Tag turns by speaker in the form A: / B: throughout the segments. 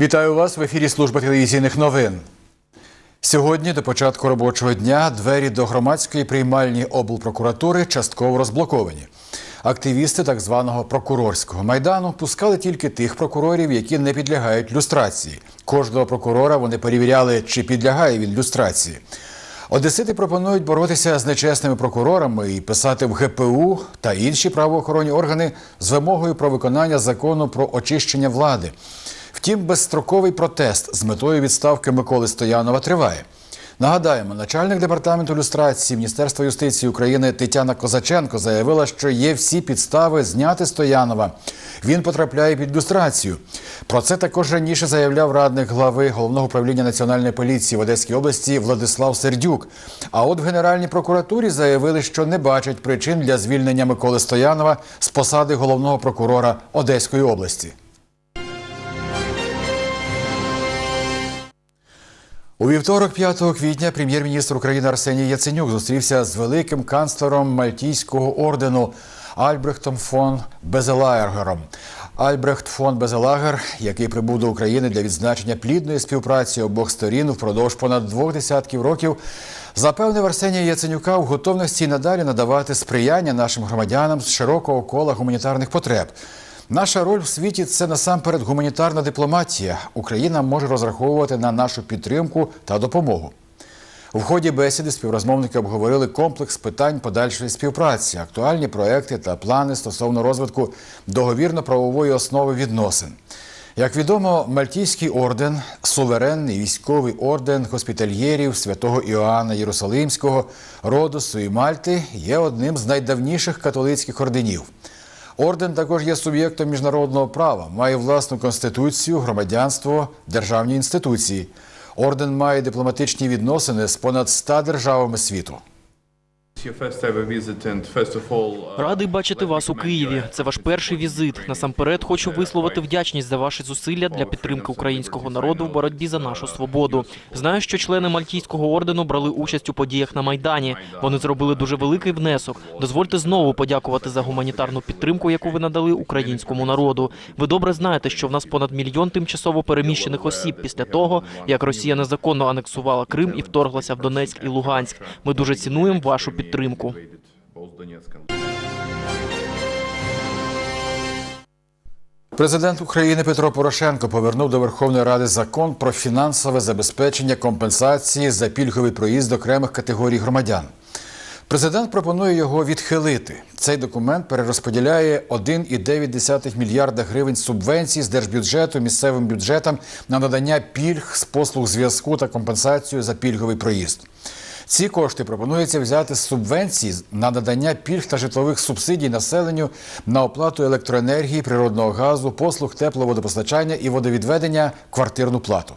A: Вітаю вас в ефірі служби телевізійних новин. Сьогодні, до початку робочого дня, двері до громадської приймальні облпрокуратури частково розблоковані. Активісти так званого прокурорського майдану пускали тільки тих прокурорів, які не підлягають люстрації. Кожного прокурора вони перевіряли, чи підлягає він люстрації. Одесити пропонують боротися з нечесними прокурорами і писати в ГПУ та інші правоохоронні органи з вимогою про виконання закону про очищення влади. Втім, безстроковий протест з метою відставки Миколи Стоянова триває. Нагадаємо, начальник департаменту люстрації Міністерства юстиції України Тетяна Козаченко заявила, що є всі підстави зняти Стоянова. Він потрапляє під люстрацію. Про це також раніше заявляв радник глави головного управління національної поліції в Одеській області Владислав Сердюк. А от в Генеральній прокуратурі заявили, що не бачать причин для звільнення Миколи Стоянова з посади головного прокурора Одеської області. У вівторок, 5 квітня, прем'єр-міністр України Арсеній Яценюк зустрівся з великим канцлером Мальтійського ордену Альбрехтом фон Безелаергером. Альбрехт фон Безелагер, який прибув до України для відзначення плідної співпраці обох сторін впродовж понад двох десятків років, запевнив Арсенія Яценюка в готовності надалі надавати сприяння нашим громадянам з широкого кола гуманітарних потреб. Наша роль в світі це насамперед гуманітарна дипломатія. Україна може розраховувати на нашу підтримку та допомогу. В ході бесіди співрозмовники обговорили комплекс питань подальшої співпраці, актуальні проекти та плани стосовно розвитку договірно-правової основи відносин. Як відомо, Мальтійський орден суверенний військовий орден госпітальєрів святого Іоанна Єрусалимського, Родосу і Мальти є одним з найдавніших католицьких орденів. Орден також є суб'єктом міжнародного права, має власну конституцію, громадянство, державні інституції. Орден має дипломатичні відносини з понад 100 державами світу.
B: Радий бачити вас у Києві. Це ваш перший візит. Насамперед хочу висловити вдячність за ваші зусилля для підтримки українського народу в боротьбі за нашу свободу. Знаю, що члени Мальтійського ордену брали участь у подіях на майдані. Вони зробили дуже великий внесок. Дозвольте знову подякувати за гуманітарну підтримку, яку ви надали українському народу. Ви добре знаєте, що в нас понад мільйон тимчасово переміщених осіб після того, як Росія незаконно анексувала Крим і вторглася в Донецьк і Луганськ. Ми дуже цінуємо вашу підтримку.
A: Президент України Петро Порошенко повернув до Верховної Ради закон про фінансове забезпечення компенсації за пільговий проїзд окремих категорій громадян. Президент пропонує його відхилити. Цей документ перерозподіляє 1,9 мільярда гривень субвенцій з держбюджету місцевим бюджетам на надання пільг з послуг зв'язку та компенсацію за пільговий проїзд. Ці кошти пропонується взяти з субвенцій на надання пільг та житлових субсидій населенню на оплату електроенергії, природного газу, послуг тепловодопостачання і водовідведення, квартирну плату.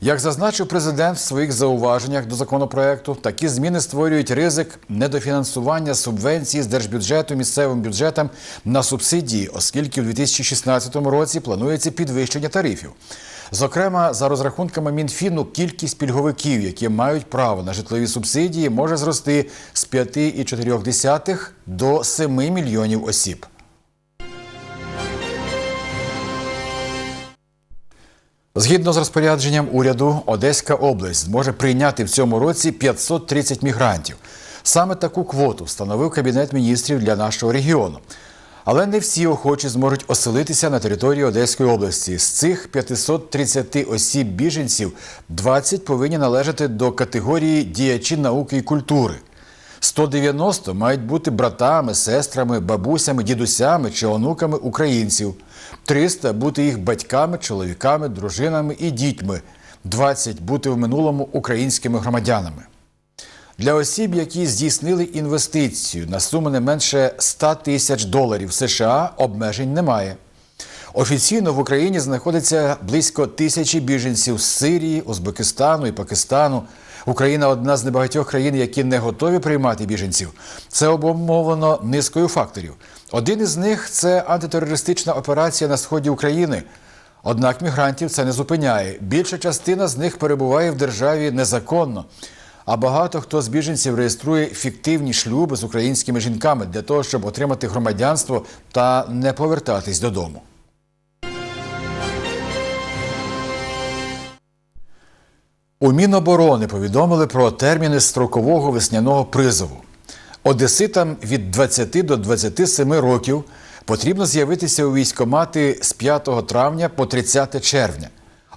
A: Як зазначив президент в своїх зауваженнях до законопроекту, такі зміни створюють ризик недофінансування субвенцій з держбюджету місцевим бюджетам на субсидії, оскільки в 2016 році планується підвищення тарифів. Зокрема, за розрахунками Мінфіну, кількість пільговиків, які мають право на житлові субсидії, може зрости з 5,4 до 7 мільйонів осіб. Згідно з розпорядженням уряду, Одеська область зможе прийняти в цьому році 530 мігрантів. Саме таку квоту встановив Кабінет міністрів для нашого регіону. Але не всі охочі зможуть оселитися на території Одеської області. З цих 530 осіб біженців 20 повинні належати до категорії діячі науки і культури. 190 мають бути братами, сестрами, бабусями, дідусями чи онуками українців. 300 бути їх батьками, чоловіками, дружинами і дітьми. 20 бути в минулому українськими громадянами. Для осіб, які здійснили інвестицію на суму не менше 100 тисяч доларів США, обмежень немає. Офіційно в Україні знаходиться близько тисячі біженців з Сирії, Узбекистану і Пакистану. Україна одна з небагатьох країн, які не готові приймати біженців. Це обумовлено низкою факторів. Один із них це антитерористична операція на сході України. Однак мігрантів це не зупиняє. Більша частина з них перебуває в державі незаконно. А багато хто з біженців реєструє фіктивні шлюби з українськими жінками для того, щоб отримати громадянство та не повертатись додому. У Міноборони повідомили про терміни строкового весняного призову. Одеситам від 20 до 27 років потрібно з'явитися у військкомати з 5 травня по 30 червня.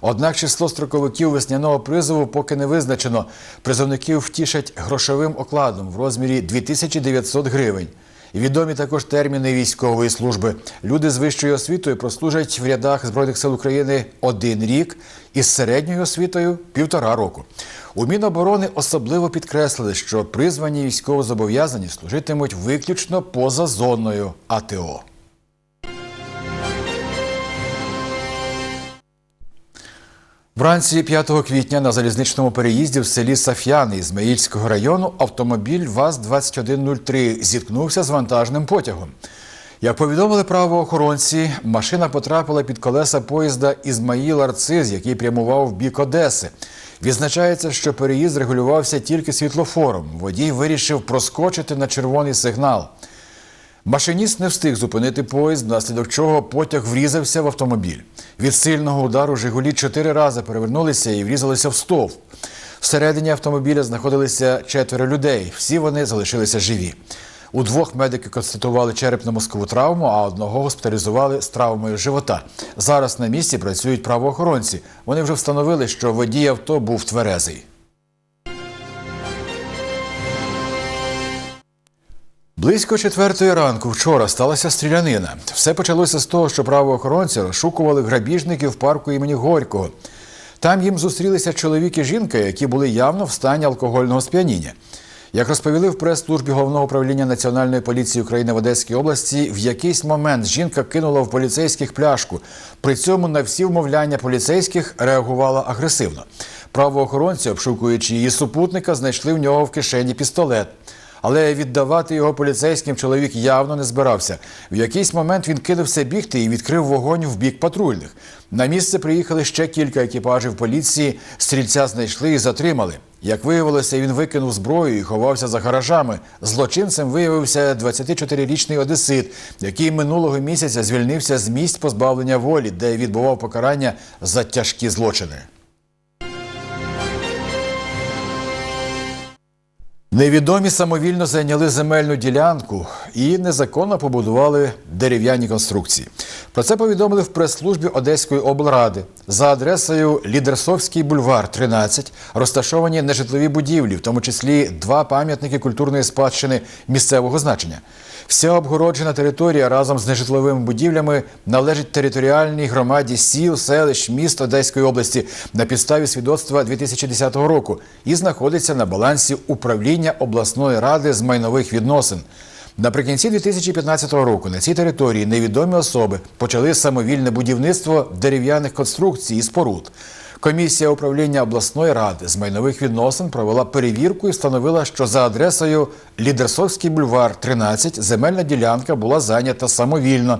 A: Однак число строковиків весняного призову поки не визначено. Призовників втішать грошовим окладом в розмірі 2900 гривень. Відомі також терміни військової служби. Люди з вищою освітою прослужать в рядах Збройних сил України один рік із середньою освітою півтора року. У Міноборони особливо підкреслили, що призвані військовозобов'язані служитимуть виключно поза зоною АТО. Вранці 5 квітня на залізничному переїзді в селі Саф'яни Ізмаїльського району автомобіль ВАЗ-2103 зіткнувся з вантажним потягом. Як повідомили правоохоронці, машина потрапила під колеса поїзда Ізмаїл-Арциз, який прямував в бік Одеси. Відзначається, що переїзд регулювався тільки світлофором. Водій вирішив проскочити на червоний сигнал. Машиніст не встиг зупинити поїзд, внаслідок чого потяг врізався в автомобіль. Від сильного удару Жигулі чотири рази перевернулися і врізалися в стовп. Всередині автомобіля знаходилися четверо людей. Всі вони залишилися живі. У двох медики констатували черепно-мозкову травму, а одного госпіталізували з травмою живота. Зараз на місці працюють правоохоронці. Вони вже встановили, що водій авто був тверезий. Близько четвертої ранку вчора сталася стрілянина. Все почалося з того, що правоохоронці розшукували грабіжників в парку імені Горького. Там їм зустрілися чоловік і жінка, які були явно в стані алкогольного сп'яніння. Як розповіли в прес-службі головного управління Національної поліції України в Одеській області, в якийсь момент жінка кинула в поліцейських пляшку. При цьому на всі вмовляння поліцейських реагувала агресивно. Правоохоронці, обшукуючи її супутника, знайшли в нього в кишені пістолет. Але віддавати його поліцейським чоловік явно не збирався. В якийсь момент він кинувся бігти і відкрив вогонь в бік патрульних. На місце приїхали ще кілька екіпажів поліції. Стрільця знайшли і затримали. Як виявилося, він викинув зброю і ховався за гаражами. Злочинцем виявився 24-річний одесит, який минулого місяця звільнився з місць позбавлення волі, де відбував покарання за тяжкі злочини. Невідомі самовільно зайняли земельну ділянку і незаконно побудували дерев'яні конструкції. Про це повідомили в прес-службі Одеської облради. За адресою Лідерсовський бульвар, 13, розташовані нежитлові будівлі, в тому числі два пам'ятники культурної спадщини місцевого значення. Вся обгороджена територія разом з нежитловими будівлями належить територіальній громаді сіл, селищ, міст Одеської області на підставі свідоцтва 2010 року і знаходиться на балансі управління обласної ради з майнових відносин. Наприкінці 2015 року на цій території невідомі особи почали самовільне будівництво дерев'яних конструкцій і споруд. Комісія управління обласної ради з майнових відносин провела перевірку і встановила, що за адресою Лідерсовський бульвар, 13, земельна ділянка була зайнята самовільно,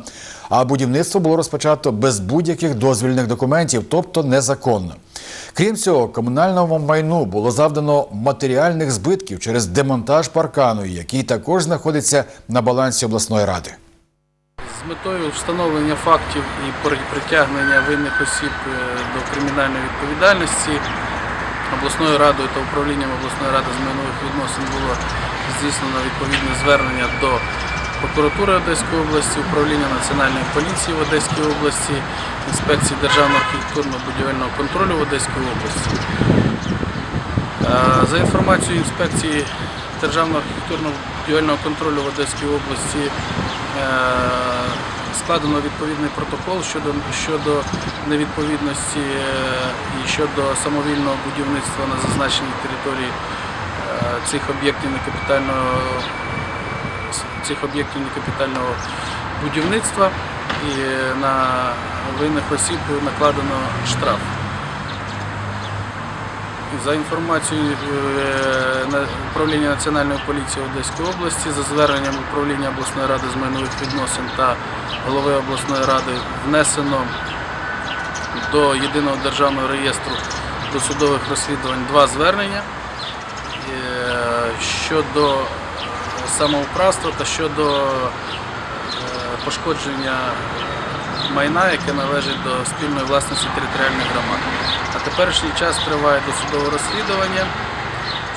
A: а будівництво було розпочато без будь-яких дозвільних документів, тобто незаконно. Крім цього, комунальному майну було завдано матеріальних збитків через демонтаж паркану, який також знаходиться на балансі обласної ради.
C: Метою встановлення фактів і притягнення винних осіб е, до кримінальної відповідальності обласною радою та управлінням обласної ради з майнових відносин було здійснено відповідне звернення до прокуратури Одеської області, управління Національної поліції в Одеській області, інспекції Державного архітектурно-будівельного контролю в Одеській області. Е, За інформацією інспекції Державного архітектурно-будівельного контролю в Одеській області складено відповідний протокол щодо, щодо невідповідності е, і щодо самовільного будівництва на зазначеній території е, цих об'єктів некапітального цих об'єктів некапітального будівництва і е, на винних осіб накладено штраф. За інформацією е, управління Національної поліції Одеської області, за зверненням управління обласної ради з майнових відносин та голови обласної ради внесено до єдиного державного реєстру досудових розслідувань два звернення е, щодо самоуправства та щодо е, пошкодження майна, яке належить до спільної власності територіальних громад. На теперішній час триває досудове розслідування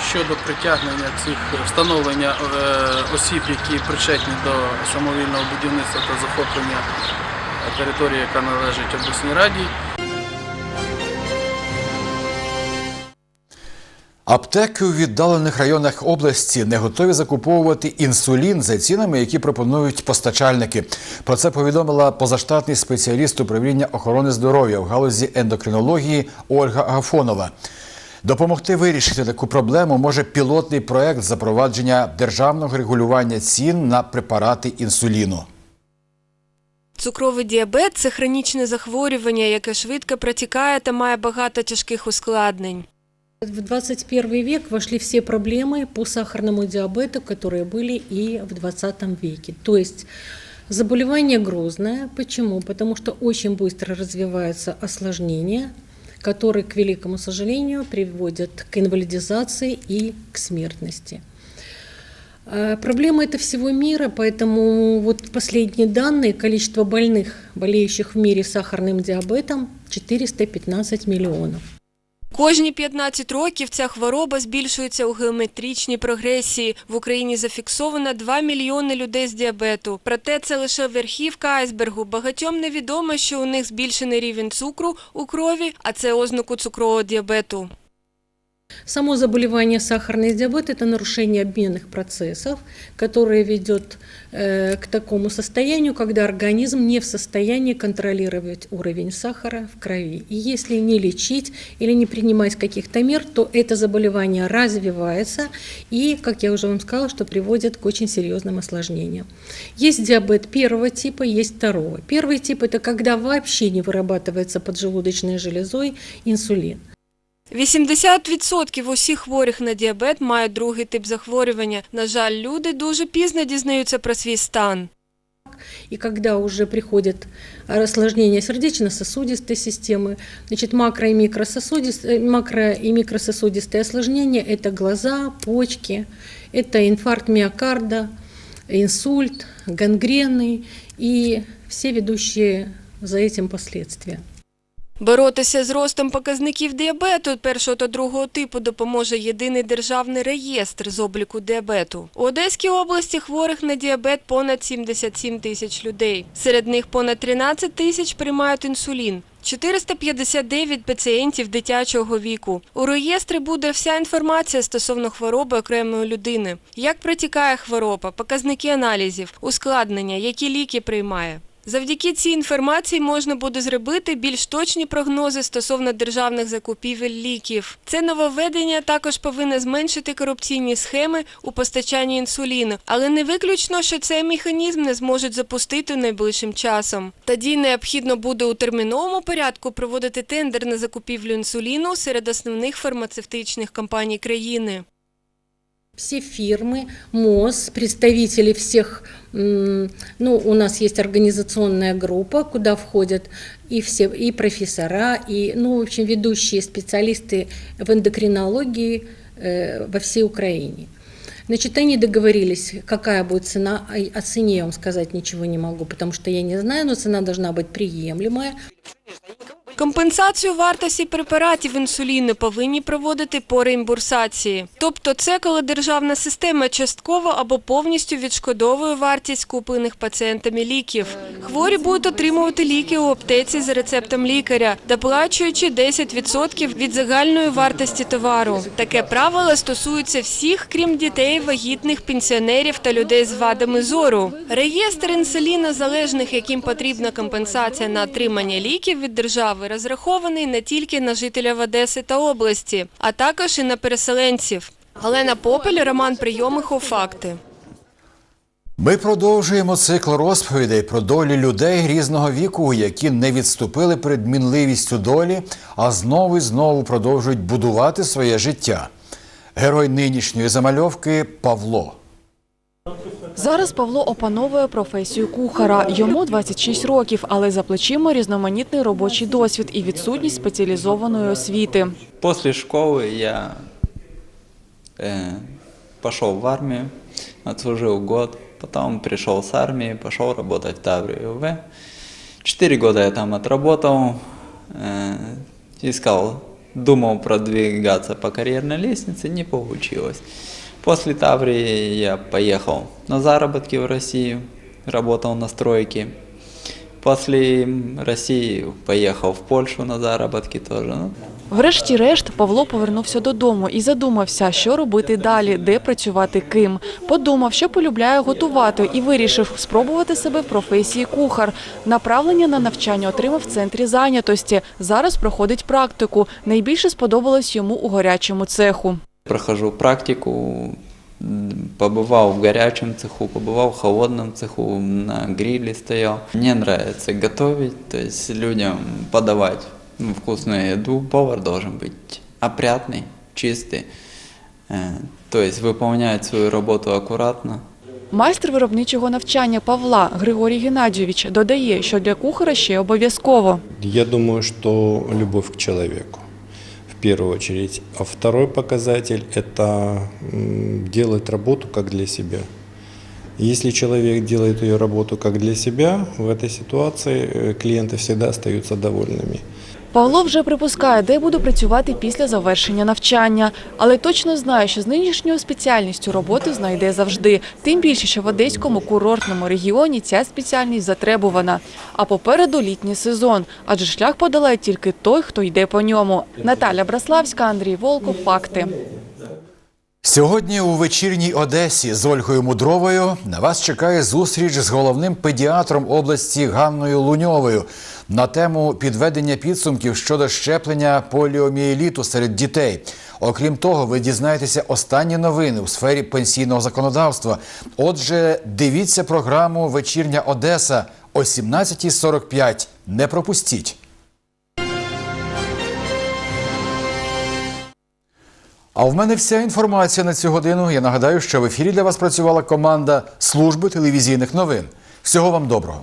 C: щодо притягнення цих встановлення е, осіб, які причетні до самовільного будівництва та захоплення території, яка належить обласній раді.
A: Аптеки у віддалених районах області не готові закуповувати інсулін за цінами, які пропонують постачальники. Про це повідомила позаштатний спеціаліст управління охорони здоров'я в галузі ендокринології Ольга Агафонова. Допомогти вирішити таку проблему може пілотний проект запровадження державного регулювання цін на препарати інсуліну.
D: Цукровий діабет це хронічне захворювання, яке швидко протікає та має багато тяжких ускладнень.
E: В 21 век вошли все проблемы по сахарному диабету, которые были и в 20 веке. То есть заболевание грозное. Почему? Потому что очень быстро развиваются осложнения, которые, к великому сожалению, приводят к инвалидизации и к смертности. Э, Проблема это всего мира, поэтому вот последние данные, количество больных, болеющих в мире сахарным диабетом, 415 миллионов.
D: Кожні 15 років ця хвороба збільшується у геометричній прогресії. В Україні зафіксовано 2 мільйони людей з діабету. Проте це лише верхівка айсбергу. Багатьом невідомо, що у них збільшений рівень цукру у крові, а це ознаку цукрового діабету.
E: Само заболевание сахарный диабет – это нарушение обменных процессов, которое ведет э, к такому состоянию, когда организм не в состоянии контролировать уровень сахара в крови. И если не лечить или не принимать каких-то мер, то это заболевание развивается и, как я уже вам сказала, что приводит к очень серьезным осложнениям. Есть диабет первого типа, есть второго. Первый тип – это когда вообще не вырабатывается поджелудочной железой инсулин.
D: 80% усіх хворих на діабет мають другий тип захворювання. На жаль, люди дуже пізно дізнаються про свій стан.
E: И когда уже приходит осложнение сердечно-сосудистой системы, значит, макро- и, микрососудистые, макро и микрососудистые осложнения – это глаза, почки, это инфаркт миокарда, инсульт, гангрены и все ведущие за этим последствия.
D: Боротися з ростом показників діабету першого та другого типу допоможе єдиний державний реєстр з обліку діабету. У Одеській області хворих на діабет понад 77 тисяч людей. Серед них понад 13 тисяч приймають інсулін. 459 пацієнтів дитячого віку. У реєстрі буде вся інформація стосовно хвороби окремої людини. Як протікає хвороба, показники аналізів, ускладнення, які ліки приймає. Завдяки цій інформації можна буде зробити більш точні прогнози стосовно державних закупівель ліків. Це нововведення також повинне зменшити корупційні схеми у постачанні інсуліну, але не виключно, що цей механізм не зможуть запустити найближчим часом. Тоді необхідно буде у терміновому порядку проводити тендер на закупівлю інсуліну серед основних фармацевтичних компаній країни.
E: Все фирмы, МОЗ, представители всех, ну, у нас есть организационная группа, куда входят и все, и профессора, и, ну, в общем, ведущие специалисты в эндокринологии э, во всей Украине. Значит, они договорились, какая будет цена, о цене я вам сказать ничего не могу, потому что я не знаю, но цена должна быть приемлемая.
D: Компенсацію вартості препаратів інсуліну повинні проводити по реімбурсації. Тобто це коли державна система частково або повністю відшкодовує вартість куплених пацієнтами ліків. Хворі будуть отримувати ліки у аптеці за рецептом лікаря, доплачуючи 10% від загальної вартості товару. Таке правило стосується всіх, крім дітей, вагітних, пенсіонерів та людей з вадами зору. Реєстр інсулінозалежних, яким потрібна компенсація на отримання ліків від держави, розрахований не тільки на жителів Одеси та області, а також і на переселенців. Галина Попель, Роман Прийомихов, Факти.
A: Ми продовжуємо цикл розповідей про долі людей різного віку, які не відступили перед мінливістю долі, а знову і знову продовжують будувати своє життя. Герой нинішньої замальовки Павло.
F: Зараз Павло опановує професію кухара. Йому 26 років, але за плечима різноманітний робочий досвід і відсутність спеціалізованої освіти.
G: После школы я э, пошел в армию, отслужил год, потом пришел с армии, пошел работать в Таврию УВ. Четыре года я там отработал, э, искал, думал продвигаться по карьерной лестнице, не получилось. После Таврии я поехал на заработки в Россию, работал на стройке. После России поехал в Польшу на заработки тоже. Ну,
F: Врешті-решт Павло повернувся додому і задумався, що робити далі, де працювати ким. Подумав, що полюбляє готувати і вирішив спробувати себе в професії кухар. Направлення на навчання отримав в центрі зайнятості. Зараз проходить практику. Найбільше сподобалось йому у гарячому цеху.
G: Прохожу практику, м, побывал в горячем цеху, побывал в холодном цеху, на гриле стоял. Мне нравится готовить, то есть людям подавать ну, вкусную еду. Повар должен быть опрятный, чистый, э, то есть выполняет свою работу аккуратно.
F: Майстер виробничого навчання Павла Григорій Геннадійович додає, що для кухара ще обов'язково.
H: Я думаю, что любовь к человеку в первую очередь. А второй показатель – это делать работу как для себя. Если человек делает ее работу как для себя, в этой ситуации э, клиенты всегда остаются довольными.
F: Павло вже припускає, де буде працювати після завершення навчання, але точно знає, що з нинішньою спеціальністю роботи знайде завжди. Тим більше, що в одеському курортному регіоні ця спеціальність затребувана. А попереду літній сезон, адже шлях подолає тільки той, хто йде по ньому. Наталя Браславська, Андрій Волков. Факти.
A: Сьогодні у вечірній Одесі з Ольгою Мудровою на вас чекає зустріч з головним педіатром області Ганною Луньовою на тему підведення підсумків щодо щеплення поліомієліту серед дітей. Окрім того, ви дізнаєтеся останні новини у сфері пенсійного законодавства. Отже, дивіться програму Вечірня Одеса о 17.45. Не пропустіть. А в мене вся інформація на цю годину. Я нагадаю, що в ефірі для вас працювала команда служби телевізійних новин. Всього вам доброго.